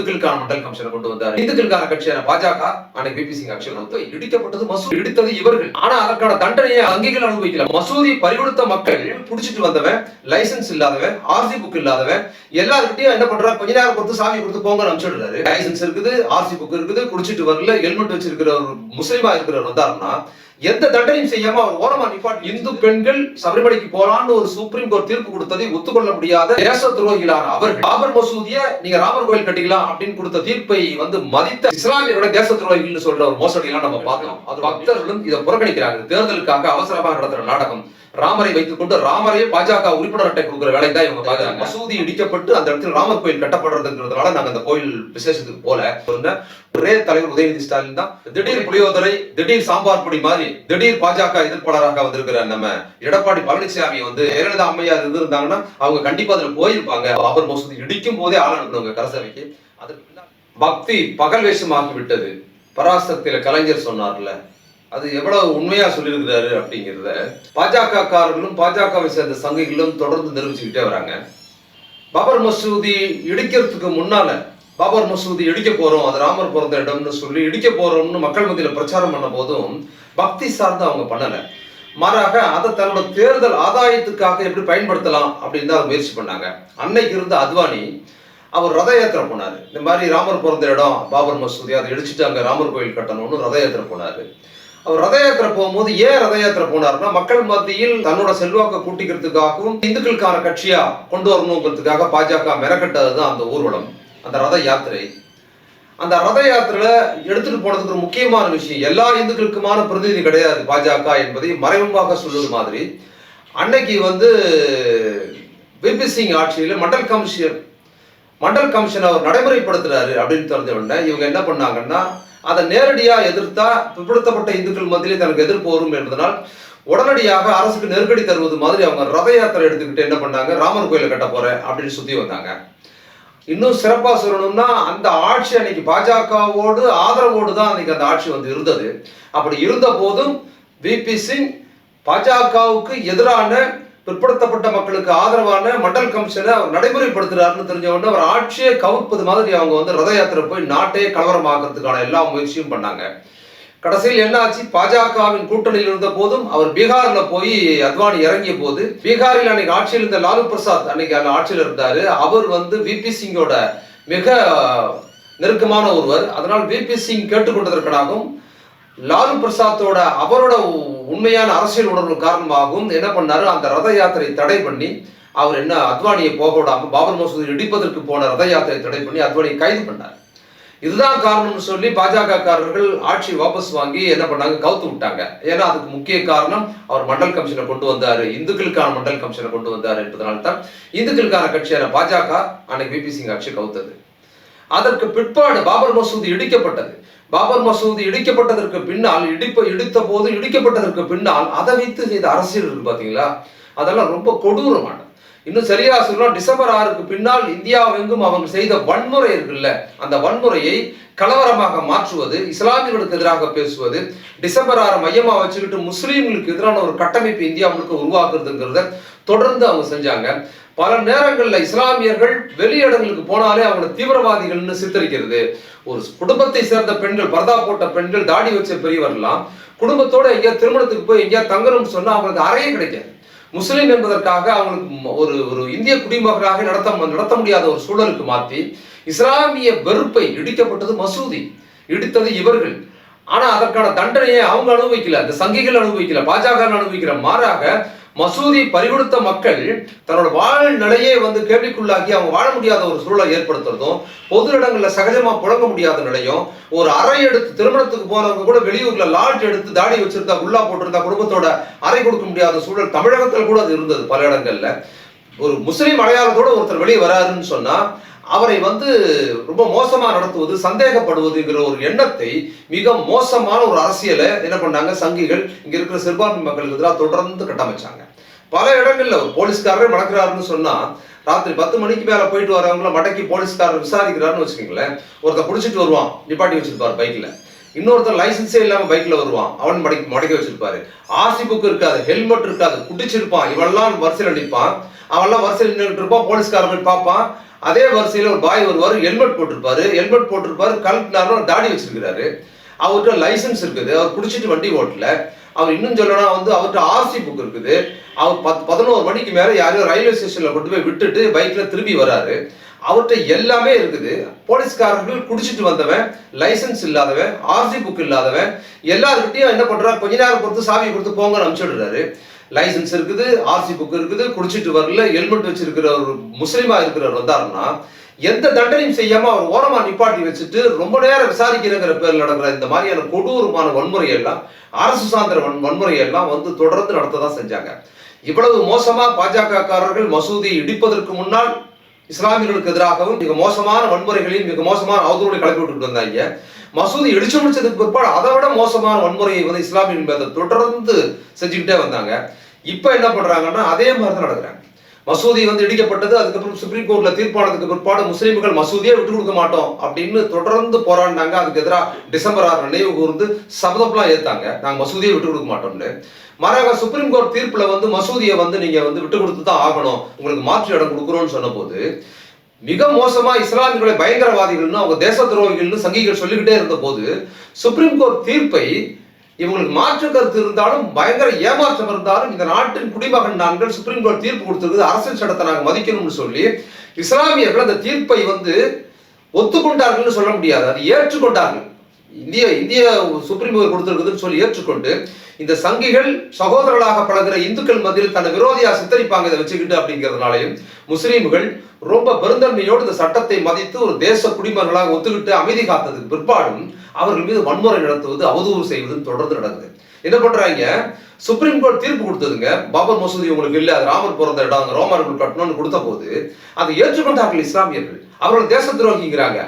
কিন্তু இந்துக்களுக்கான மண்டல் கமிஷனை கொண்டு வந்தார். இந்துக்களுக்கான கட்சியான பாஜக அன்னைக்கு பிபி சிங் ஆட்சியில் இடிக்கப்பட்டது மசூதி இடித்தது இவர்கள். ஆனா அதற்கான தண்டனையை அங்கீகள் அனுபவிக்கல மசூதி பறிகொடுத்த மக்கள் புடிச்சிட்டு வந்தவன் லைசன்ஸ் இல்லாதவன் ஆர்சி புக் இல்லாதவன் எல்லாருக்கிட்டையும் என்ன பண்றா கொஞ்ச நேரம் கொடுத்து சாமி கொடுத்து போங்க அனுப்பிச்சுடுறாரு. லைசன்ஸ் இருக்குது ஆர்சி புக் இருக்குது குடிச்சிட்டு வரல ஹெல்மெட் வச்சிருக்கிற ஒரு முஸ்லீமா இருக்கிறவர் வந்தாருன்னா எந்த தண்டனையும் செய்யாம அவர் ஓரமா நிப்பாட் இந்து பெண்கள் சபரிமலைக்கு போலான்னு ஒரு சுப்ரீம் கோர்ட் தீர்ப்பு கொடுத்ததை ஒத்துக்கொள்ள முடியாத தேச துரோகிகளான அவர் பாபர் மசூதிய நீங்க ராமர் கோயில் கட்டிக்கலாம் அப்படின்னு கொடுத்த தீர்ப்பை வந்து மதித்த இஸ்லாமியரோட தேச துரோகிகள்னு சொல்ற ஒரு மோசடி எல்லாம் நம்ம பார்த்தோம் அது பக்தர்களும் இதை புறக்கணிக்கிறாங்க தேர்தலுக்காக அவசரமாக நடத்துற நாடகம். ராமரை வைத்துக் கொண்டு ராமரே பாஜக உறுப்பினர் அட்டை கொடுக்குற வேலை தான் இவங்க பாக்குறாங்க மசூதி இடிக்கப்பட்டு அந்த இடத்துல ராமர் கோயில் கட்டப்படுறதுங்கிறதுனால நாங்க அந்த கோயில் விசேஷத்துக்கு போல. இருந்த ஒரே தலைவர் உதயநிதி ஸ்டாலின் தான். திடீர் புளியோதரை திடீர் சாம்பார் பொடி மாதிரி திடீர் பாஜக எதிர்ப்பாளராக வந்திருக்கிற நம்ம எடப்பாடி பழனிசாமி வந்து ஜெயலலிதா அம்மையார் இருந்திருந்தாங்கன்னா அவங்க கண்டிப்பா அதுல போயிருப்பாங்க. பாபர் மசூதி இடிக்கும் போதே ஆள் அனுப்புனவங்க கரசவைக்கு. அதுக்கு பக்தி பகல் வேஷமாகி விட்டது. பராசக்தியில கலைஞர் சொன்னார்ல அது எவ்வளவு உண்மையா சொல்லியிருக்கிறாரு அப்படிங்கிறத பாஜக காரர்களும் பாஜகவை சேர்ந்த சங்கிகளும் தொடர்ந்து நிரூபிச்சுக்கிட்டே வராங்க. பாபர் மசூதி இடிக்கிறதுக்கு முன்னால பாபர் மசூதி இடிக்க போறோம் அது ராமர் பிறந்த இடம்னு சொல்லி இடிக்க போறோம்னு மக்கள் மத்தியில பிரச்சாரம் பண்ண போதும் பக்தி சார்ந்து அவங்க பண்ணல. மாறாக அதை தன்னோட தேர்தல் ஆதாயத்துக்காக எப்படி பயன்படுத்தலாம் அப்படின்னு தான் முயற்சி பண்ணாங்க. அன்னைக்கு இருந்த அத்வானி அவர் ரத யாத்திரை போனாரு. இந்த மாதிரி ராமர் பிறந்த இடம் பாபர் மசூதி அதை இடிச்சிட்டு அங்க ராமர் கோயில் கட்டணும்னு ரத யாத்திரை போனாரு. அவர் ரத யாத்திரை போகும்போது ஏன் ரத யாத்திரை போனார்னா மக்கள் மத்தியில் தன்னோட செல்வாக்கை கூட்டிக்கிறதுக்காகவும் இந்துக்களுக்கான கட்சியா கொண்டு வரணுங்கிறதுக்காக பாஜக மெனக்கட்டது தான் அந்த ஊர்வலம் அந்த ரத யாத்திரை. அந்த ரத யாத்திரையில எடுத்துட்டு போனதுக்கு ஒரு முக்கியமான விஷயம் எல்லா இந்துக்களுக்குமான பிரதிநிதி கிடையாது பாஜக என்பதை மறைமுகமாக சொல்லுவது மாதிரி. அன்னைக்கு வந்து பிபி சிங் ஆட்சியில் மண்டல் கமிஷன் மண்டல் கமிஷன் அவர் நடைமுறைப்படுத்துறாரு அப்படின்னு தெரிஞ்ச உடனே இவங்க என்ன பண்ணாங்கன்னா அதை நேரடியாக எதிர்த்தா பிற்படுத்தப்பட்ட இந்துக்கள் மத்தியிலே தனக்கு எதிர்ப்பு வரும் என்பதனால் உடனடியாக அரசுக்கு நெருக்கடி தருவது மாதிரி அவங்க ரத யாத்திரை எடுத்துக்கிட்டு என்ன பண்ணாங்க? ராமர் கோயிலை கட்ட போறேன் அப்படின்னு சுத்தி வந்தாங்க. இன்னும் சிறப்பாக சொல்லணும்னா அந்த ஆட்சி அன்னைக்கு பாஜகவோடு ஆதரவோடு தான் அன்னைக்கு அந்த ஆட்சி வந்து இருந்தது. அப்படி இருந்த போதும் விபி சிங் பாஜகவுக்கு எதிரான பிற்படுத்தப்பட்ட மக்களுக்கு ஆதரவான மண்டல் கமிஷனை அவர் நடைமுறைப்படுத்துறாருன்னு தெரிஞ்ச உடனே அவர் ஆட்சியை கவுப்பது மாதிரி அவங்க வந்து ரத யாத்திரை போய் நாட்டையே கலவரமாக்குறதுக்கான எல்லா முயற்சியும் பண்ணாங்க. கடைசியில் என்ன ஆச்சு? பாஜகவின் கூட்டணியில் இருந்த போதும் அவர் பீகார்ல போய் அத்வானி இறங்கிய போது பீகாரில் அன்னைக்கு ஆட்சியில் இருந்த லாலு பிரசாத் அன்னைக்கு அந்த ஆட்சியில் இருந்தாரு. அவர் வந்து விபி சிங்கோட மிக நெருக்கமான ஒருவர். அதனால் விபி சிங் கேட்டுக்கொண்டதற்காகவும் லாலு பிரசாத்தோட அவரோட உண்மையான அரசியல் உணர்வு காரணமாகவும் என்ன பண்ணாரு? அந்த ரத யாத்திரை தடை பண்ணி அவர் என்ன அத்வானியை போக விடாம பாபர் மசூதி இடிப்பதற்கு போன ரத யாத்திரை தடை பண்ணி அத்வானியை கைது பண்ணார். இதுதான் காரணம்னு சொல்லி பாஜக காரர்கள் ஆட்சி வாபஸ் வாங்கி என்ன பண்ணாங்க? கவுத்து விட்டாங்க. ஏன்னா அதுக்கு முக்கிய காரணம் அவர் மண்டல் கமிஷனை கொண்டு வந்தாரு. இந்துக்களுக்கான மண்டல் கமிஷனை கொண்டு வந்தாரு என்பதனால்தான் இந்துக்களுக்கான கட்சியான பாஜக அன்னைக்கு பிபி சிங் ஆட்சி கவுத்தது. அதற்கு பிற்பாடு பாபர் மசூதி இடிக்கப்பட்டது. பாபர் மசூதி இடிக்கப்பட்டதற்கு பின்னால் இடிப்ப இடித்த போது இடிக்கப்பட்டதற்கு பின்னால் அதை வைத்து செய்த அரசியல் இருக்கு பாத்தீங்களா? அதெல்லாம் ரொம்ப கொடூரமானது. இன்னும் சரியா சொல்லலாம் டிசம்பர் ஆறுக்கு பின்னால் இந்தியாவெங்கும் அவங்க செய்த வன்முறை இருக்குல்ல அந்த வன்முறையை கலவரமாக மாற்றுவது இஸ்லாமியர்களுக்கு எதிராக பேசுவது டிசம்பர் ஆறு மையமா வச்சுக்கிட்டு முஸ்லீம்களுக்கு எதிரான ஒரு கட்டமைப்பு இந்தியா முழுக்க உருவாக்குறதுங்கிறத தொடர்ந்து அவங்க செஞ்சாங்க. பல நேரங்களில் இஸ்லாமியர்கள் வெளியிடங்களுக்கு போனாலே அவங்களை தீவிரவாதிகள்னு சித்தரிக்கிறது. ஒரு குடும்பத்தை சேர்ந்த பெண்கள் பரதா போட்ட பெண்கள் தாடி வச்ச பெரியவர்லாம் குடும்பத்தோட எங்கேயா திருமணத்துக்கு போய் எங்கேயா தங்கணும்னு சொன்னா அவங்களுக்கு அறையே கிடைக்காது. முஸ்லீம் என்பதற்காக அவங்களுக்கு ஒரு ஒரு இந்திய குடிமகனாக நடத்த நடத்த முடியாத ஒரு சூழலுக்கு மாற்றி இஸ்லாமிய வெறுப்பை இடிக்கப்பட்டது மசூதி. இடித்தது இவர்கள். ஆனா அதற்கான தண்டனையை அவங்க அனுபவிக்கல அந்த சங்கிகள் அனுபவிக்கல பாஜக அனுபவிக்கிற மாறாக மசூதி பறிகொடுத்த மக்கள் தன்னோட வாழ்நிலையே வந்து கேள்விக்குள்ளாக்கி அவங்க வாழ முடியாத ஒரு சூழலை ஏற்படுத்துறதும் பொது இடங்களில் சகஜமா புழங்க முடியாத நிலையும் ஒரு அறை எடுத்து திருமணத்துக்கு போனவங்க கூட வெளியூர்ல லாட்ஜ் எடுத்து தாடி வச்சிருந்தா உள்ளா போட்டிருந்தா குடும்பத்தோட அறை கொடுக்க முடியாத சூழல் தமிழகத்தில் கூட அது இருந்தது பல இடங்கள்ல. ஒரு முஸ்லீம் அடையாளத்தோட ஒருத்தர் வெளியே வராருன்னு சொன்னா அவரை வந்து ரொம்ப மோசமா நடத்துவது சந்தேகப்படுவதுங்கிற ஒரு எண்ணத்தை மிக மோசமான ஒரு அரசியலை என்ன பண்ணாங்க சங்கிகள் இங்க இருக்கிற சிறுபான்மை மக்களுக்கு எதிராக தொடர்ந்து கட்டமைச்சாங்க. பல இடங்கள்ல ஒரு போலீஸ்காரரே மடக்கிறாருன்னு சொன்னா ராத்திரி பத்து மணிக்கு மேல போயிட்டு வரவங்கள மடக்கி போலீஸ்காரர் விசாரிக்கிறாருன்னு வச்சுக்கோங்களேன். ஒருத்தர் பிடிச்சிட்டு வருவான் நிப்பாட்டி வச்சிருப்பாரு பைக்ல. இன்னொருத்தர் லைசன்ஸே இல்லாம பைக்ல வருவான் அவன் மடக்கி மடக்கி வச்சிருப்பாரு. ஆர்சி புக் இருக்காது ஹெல்மெட் இருக்காது குடிச்சிருப்பான் இவெல்லாம் வரிசையில் நிற்பான் அவெல்லாம் வரிசையில் நின்றுட்டு இருப்பான் போலீஸ்காரன் போய் பார்ப்பான். அதே வரிசையில் ஒரு பாய் வருவார் ஹெல்மெட் போட்டிருப்பாரு. ஹெல்மெட் போட்டிருப்பாரு கலெக்டர் தாடி வச்சிருக்கிறாரு. அவர்கிட்ட லைசன்ஸ் இருக்குது அவர் குடிச்சிட்டு வண்டி ஓட்டல. அவர் இன்னும் சொல்லனா வந்து அவர்கிட்ட ஆர்சி புக் இருக்குது. அவர் பத் பதினோரு மணிக்கு மேலே யாரையோ ரயில்வே ஸ்டேஷனில் கொண்டு போய் விட்டுட்டு பைக்கில் திரும்பி வராரு. அவர்கிட்ட எல்லாமே இருக்குது. போலீஸ்காரர்கள் குடிச்சிட்டு வந்தவன் லைசன்ஸ் இல்லாதவன் ஆர்சி புக் இல்லாதவன் எல்லாருக்கிட்டையும் என்ன பண்ணுறா கொஞ்ச நேரம் பொறுத்து சாவி கொடுத்து போங்கன்னு அனுப்பிச்சுடுறாரு லைசன்ஸ் இருக்குது ஆர்சி புக் இருக்குது குடிச்சிட்டு வரல ஹெல்மெட் வச்சிருக்கிற ஒரு முஸ்லீமா இருக்கிறவர் வந்தாருன்னா எந்த தண்டனையும் செய்யாம அவர் ஓரமா நிப்பாட்டி வச்சுட்டு ரொம்ப நேரம் விசாரிக்கிறங்கிற பேரில் நடக்கிற இந்த மாதிரியான கொடூரமான வன்முறை எல்லாம் அரசு சார்ந்த வன் வன்முறை எல்லாம் வந்து தொடர்ந்து நடத்ததான் செஞ்சாங்க. இவ்வளவு மோசமா பாஜக காரர்கள் மசூதி இடிப்பதற்கு முன்னால் இஸ்லாமியர்களுக்கு எதிராகவும் மிக மோசமான வன்முறைகளையும் மிக மோசமான அவதூறுகளை கிளப்பி விட்டுட்டு வந்தாங்க. மசூதி இடிச்சு முடிச்சதுக்கு பிற்பாடு அதை விட மோசமான வன்முறையை வந்து இஸ்லாமியர்கள் மேல தொடர்ந்து செஞ்சுக்கிட்டே வந்தாங்க. இப்ப என்ன பண்றாங்கன்னா அதே மாதிரி தான் நடக்கிறாங்க. மசூதி வந்து இடிக்கப்பட்டது அதுக்கப்புறம் சுப்ரீம் கோர்ட்ல தீர்ப்பானதுக்கு பிற்பாடு முஸ்லீம்கள் மசூதியே விட்டு கொடுக்க மாட்டோம் அப்படின்னு தொடர்ந்து போராடினாங்க. அதுக்கு எதிராக டிசம்பர் ஆறு நினைவு கூர்ந்து சபதம்லாம் ஏத்தாங்க. நாங்க மசூதியை விட்டு கொடுக்க மாட்டோம்னு. மாறாக சுப்ரீம் கோர்ட் தீர்ப்புல வந்து மசூதியை வந்து நீங்க வந்து விட்டு கொடுத்து தான் ஆகணும். உங்களுக்கு மாற்று இடம் கொடுக்குறோம்னு சொன்னபோது மிக மோசமா இஸ்லாமியர்களை பயங்கரவாதிகள்னு அவங்க தேச துரோகிகள்னு சங்கிகள் சொல்லிக்கிட்டே இருந்த போது சுப்ரீம் கோர்ட் தீர்ப்பை இவங்களுக்கு மாற்று கருத்து இருந்தாலும் பயங்கர ஏமாற்றம் இருந்தாலும் இந்த நாட்டின் குடிமகன் நாங்கள் சுப்ரீம் கோர்ட் தீர்ப்பு கொடுத்திருக்குது அரசியல் சட்டத்தை நாங்கள் மதிக்கணும்னு சொல்லி இஸ்லாமியர்கள் அந்த தீர்ப்பை வந்து ஒத்துக்கொண்டார்கள்னு சொல்ல முடியாது. அது ஏற்றுக்கொண்டார்கள். இந்திய இந்திய சுப்ரீம் கோர்ட் கொடுத்திருக்குதுன்னு சொல்லி ஏற்றுக்கொண்டு இந்த சங்கிகள் சகோதரர்களாக பழகிற இந்துக்கள் மத்தியில் தன்னை விரோதியா சித்தரிப்பாங்க இதை வச்சுக்கிட்டு அப்படிங்கிறதுனாலையும் முஸ்லீம்கள் ரொம்ப பெருந்தன்மையோடு இந்த சட்டத்தை மதித்து ஒரு தேச குடிமகர்களாக ஒத்துக்கிட்டு அமைதி காத்ததுக்கு பிற்பாடும் அவர்கள் மீது வன்முறை நடத்துவது அவதூறு செய்வது தொடர்ந்து நடந்தது என்ன பண்றாங்க? சுப்ரீம் கோர்ட் தீர்ப்பு கொடுத்ததுங்க. பாபர் மசூதி உங்களுக்கு இல்ல அது ராமர் பிறந்த இடம் அந்த ரோமர்கள் கட்டணும்னு கொடுத்த போது அதை ஏற்றுக்கொண்டார்கள் இஸ்லாமியர்கள். அவர்கள் தேச துரோகிங்கிறாங்க.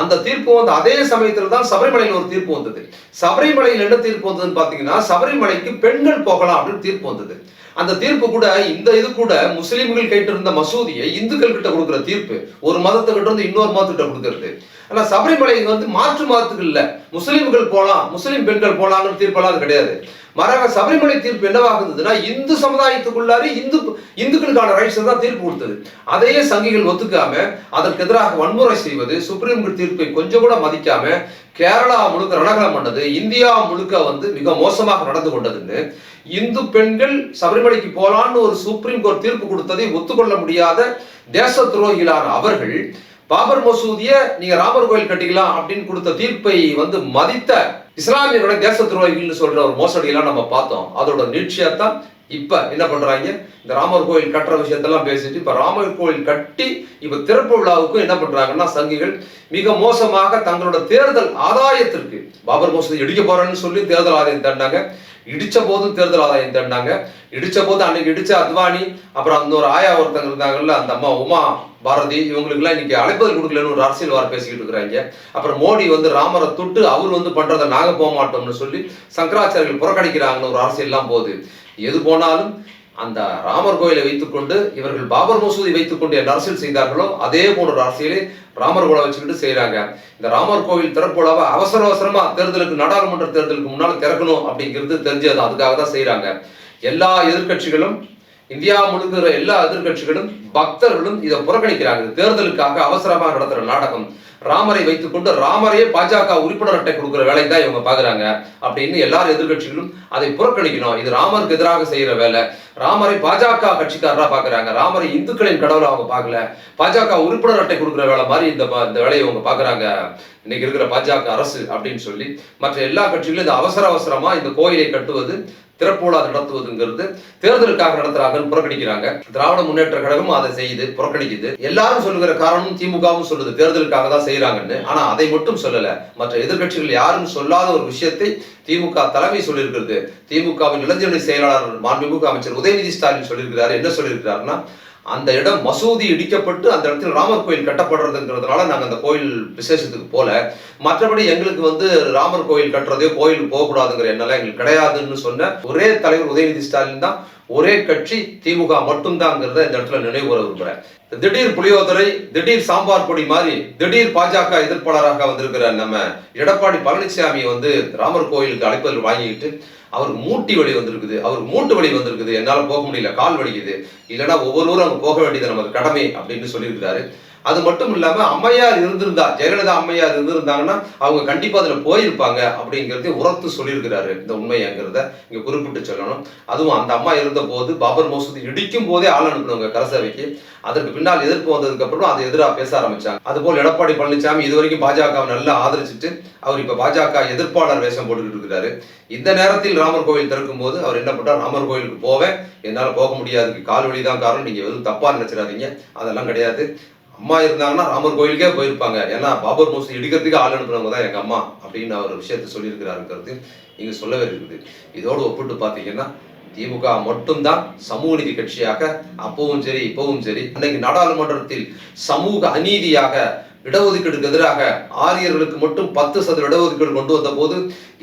அந்த தீர்ப்பு வந்து அதே சமயத்துல தான் சபரிமலையில் ஒரு தீர்ப்பு வந்தது. சபரிமலையில் என்ன தீர்ப்பு வந்ததுன்னு பாத்தீங்கன்னா சபரிமலைக்கு பெண்கள் போகலாம் அப்படின்னு தீர்ப்பு வந்தது. அந்த தீர்ப்பு கூட இந்த இது கூட முஸ்லீம்கள் கிட்ட இருந்த மசூதியை இந்துக்கள் கிட்ட கொடுக்குற தீர்ப்பு. ஒரு மதத்தை கிட்ட இருந்து இன்னொரு மதத்துக்கிட்ட கொடுக்கறது. ஆனா சபரிமலை வந்து மாற்று மாற்றுகள் இல்ல. முஸ்லிம்கள் போலாம் முஸ்லிம் பெண்கள் போலாம்னு தீர்ப்பெல்லாம் அது கிடையாது. மாறாக சபரிமலை தீர்ப்பு என்னவாக இருந்ததுன்னா இந்து சமுதாயத்துக்குள்ளாரே இந்து இந்துக்களுக்கான ரைட்ஸ் தான் தீர்ப்பு கொடுத்தது. அதையே சங்கிகள் ஒத்துக்காம அதற்கு எதிராக வன்முறை செய்வது சுப்ரீம் கோர்ட் தீர்ப்பை கொஞ்சம் கூட மதிக்காம கேரளா முழுக்க ரணகலம் பண்ணது இந்தியா முழுக்க வந்து மிக மோசமாக நடந்து கொண்டதுன்னு இந்து பெண்கள் சபரிமலைக்கு போலான்னு ஒரு சுப்ரீம் கோர்ட் தீர்ப்பு கொடுத்ததை ஒத்துக்கொள்ள முடியாத தேச துரோகிகளான அவர்கள் பாபர் மசூதிய நீங்க ராமர் கோயில் கட்டிக்கலாம் அப்படின்னு கொடுத்த தீர்ப்பை வந்து மதித்த இஸ்லாமியர்களுடைய தேச துரோகிகள்னு சொல்ற ஒரு மோசடியெல்லாம் நம்ம பார்த்தோம். அதோட நீட்சியாத்தான் இப்ப என்ன பண்றாங்க? இந்த ராமர் கோயில் கட்டுற விஷயத்தெல்லாம் பேசிட்டு இப்ப ராமர் கோயில் கட்டி இப்ப திறப்பு விழாவுக்கும் என்ன பண்றாங்கன்னா சங்கிகள் மிக மோசமாக தங்களோட தேர்தல் ஆதாயத்திற்கு பாபர் மசூதி இடிக்க போறேன்னு சொல்லி தேர்தல் ஆதாயம் தண்டாங்க இடிச்ச போதும் தேர்தல் ஆதாயம் தேடினாங்க. இடிச்ச போது அன்னைக்கு இடிச்ச அத்வானி அப்புறம் அந்த ஒரு ஆயா ஒருத்தங்க இருந்தாங்கல்ல அந்த அம்மா உமா பாரதி இவங்களுக்குலாம் இன்னைக்கு அழைப்பது கொடுக்கலன்னு ஒரு அரசியல் வார பேசிக்கிட்டு இருக்கிறாங்க. அப்புறம் மோடி வந்து ராமரை தொட்டு அவர் வந்து பண்றதை நாங்க போக மாட்டோம்னு சொல்லி சங்கராச்சாரியர்கள் புறக்கணிக்கிறாங்கன்னு ஒரு அரசியல்லாம் போகுது. எது போனாலும் அந்த ராமர் கோயிலை வைத்துக்கொண்டு இவர்கள் பாபர் மசூதி வைத்துக்கொண்டு என்ற அரசியல் செய்தார்களோ அதே போன்ற ஒரு அரசியலை ராமர் கோலை வச்சுக்கிட்டு செய்யறாங்க இந்த ராமர் கோவில் திறப்புலாவை அவசர அவசரமா தேர்தலுக்கு நாடாளுமன்ற தேர்தலுக்கு முன்னால திறக்கணும் அப்படிங்கிறது தெரிஞ்சது அதுக்காக தான் செய்யறாங்க எல்லா எதிர்க்கட்சிகளும் இந்தியா முழுக்கிற எல்லா எதிர்க்கட்சிகளும் பக்தர்களும் இதை புறக்கணிக்கிறாங்க. தேர்தலுக்காக அவசரமாக நடத்துற நாடகம். ராமரை வைத்துக்கொண்டு ராமரையே பாஜக உறுப்பினர் அட்டை கொடுக்குற வேலை தான் இவங்க பாக்குறாங்க அப்படின்னு எல்லாரும் எதிர்க்கட்சிகளும் அதை புறக்கணிக்கணும். இது ராமருக்கு எதிராக செய்யற வேலை. ராமரை பாஜக கட்சிக்காரரா பாக்குறாங்க ராமரை இந்துக்களின் கடவுளை அவங்க பார்க்கல. பாஜக உறுப்பினர் அட்டை கொடுக்குற வேலை மாதிரி இந்த இந்த வேலையை அவங்க பாக்குறாங்க இன்னைக்கு இருக்கிற பாஜக அரசு அப்படின்னு சொல்லி மற்ற எல்லா கட்சிகளும் இந்த அவசர அவசரமா இந்த கோயிலை கட்டுவது திறப்போலா நடத்துவதுங்கிறது தேர்தலுக்காக நடத்துறாங்கன்னு புறக்கணிக்கிறாங்க. திராவிட முன்னேற்ற கழகம் அதை செய்யுது புறக்கணிக்குது. எல்லாரும் சொல்லுகிற காரணம் திமுகவும் சொல்லுது தேர்தலுக்காக தான் செய்யறாங்கன்னு ஆனா அதை மட்டும் சொல்லல. மற்ற எதிர்க்கட்சிகள் யாரும் சொல்லாத ஒரு விஷயத்தை திமுக தலைமை சொல்லியிருக்கிறது. திமுகவின் இளைஞரணி செயலாளர் மாண்புமிகு அமைச்சர் உதயநிதி ஸ்டாலின் சொல்லியிருக்கிறார். என்ன சொல்லியிருக்கிறாருன்னா அந்த இடம் மசூதி இடிக்கப்பட்டு அந்த இடத்துல ராமர் கோயில் கட்டப்படுறதுங்கிறதுனால நாங்கள் அந்த கோயில் விசேஷத்துக்கு போல. மற்றபடி எங்களுக்கு வந்து ராமர் கோயில் கட்டுறதே கோயிலுக்கு போகக்கூடாதுங்கிற எண்ணெல்லாம் எங்களுக்கு கிடையாதுன்னு சொன்ன ஒரே தலைவர் உதயநிதி ஸ்டாலின் தான். ஒரே கட்சி திமுக மட்டும்தாங்கிறத இந்த இடத்துல நினைவு விரும்புகிறேன் திடீர் புளியோதரை திடீர் சாம்பார் பொடி மாதிரி திடீர் பாஜக எதிர்ப்பாளராக வந்திருக்கிற நம்ம எடப்பாடி பழனிசாமி வந்து ராமர் கோயிலுக்கு அழைப்பதில் வாங்கிக்கிட்டு அவருக்கு மூட்டி வலி வந்திருக்குது. அவர் மூட்டு வலி வந்திருக்குது. என்னால போக முடியல. கால் வலிக்குது. இல்லைன்னா ஒவ்வொருவரும் அங்க போக வேண்டியது நமக்கு கடமை அப்படின்னு சொல்லியிருக்கிறாரு. அது மட்டும் இல்லாம அம்மையார் இருந்திருந்தா ஜெயலலிதா அம்மையார் இருந்திருந்தாங்கன்னா அவங்க கண்டிப்பா அதுல போயிருப்பாங்க அப்படிங்கறதை உரத்து சொல்லியிருக்கிறாரு இந்த உண்மைங்கிறத இங்க குறிப்பிட்டு சொல்லணும். அதுவும் அந்த அம்மா இருந்த போது பாபர் மசூதி இடிக்கும் போதே ஆள் அனுப்பினவங்க கரசவைக்கு அதற்கு பின்னால் எதிர்ப்பு வந்ததுக்கு அப்புறம் அதை எதிராக பேச ஆரம்பிச்சாங்க. அதுபோல் எடப்பாடி பழனிசாமி இது வரைக்கும் பாஜகவை நல்லா ஆதரிச்சுட்டு அவர் இப்ப பாஜக எதிர்ப்பாளர் வேஷம் போட்டுக்கிட்டு இருக்கிறாரு. இந்த நேரத்தில் ராமர் கோவில் திறக்கும் போது அவர் என்ன பண்றார்? ராமர் கோவிலுக்கு போவேன். என்னால போக முடியாது. கால் வலி தான் காரணம். நீங்க எதுவும் தப்பா நினைச்சிடாதீங்க. அதெல்லாம் கிடையாது. அம்மா இருந்தாங்கன்னா ராமர் கோயிலுக்கே போயிருப்பாங்க. ஏன்னா பாபர் மோசி இடிக்கிறதுக்கு ஆள் அனுப்புறவங்க தான் எங்க அம்மா அப்படின்னு அவர் விஷயத்த சொல்லியிருக்கிறாருங்கிறது இங்க சொல்லவே இருக்குது இதோடு ஒப்பிட்டு பார்த்தீங்கன்னா திமுக மட்டும்தான் சமூக நீதி கட்சியாக அப்பவும் சரி இப்பவும் சரி அன்னைக்கு நாடாளுமன்றத்தில் சமூக அநீதியாக இடஒதுக்கீடுக்கு எதிராக ஆரியர்களுக்கு மட்டும் பத்து சதவீத இடஒதுக்கீடு கொண்டு வந்த போது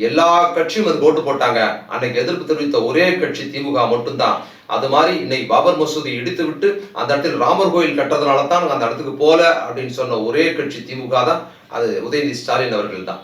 எல்லா கட்சியும் அது ஓட்டு போட்டாங்க. அன்னைக்கு எதிர்ப்பு தெரிவித்த ஒரே கட்சி திமுக மட்டும்தான். அது மாதிரி இன்னைக்கு பாபர் மசூதி இடித்து விட்டு அந்த இடத்தில் ராமர் கோயில் கட்டதுனால தான் அந்த இடத்துக்கு போல அப்படின்னு சொன்ன ஒரே கட்சி திமுக தான். அது உதயநிதி ஸ்டாலின் அவர்கள் தான்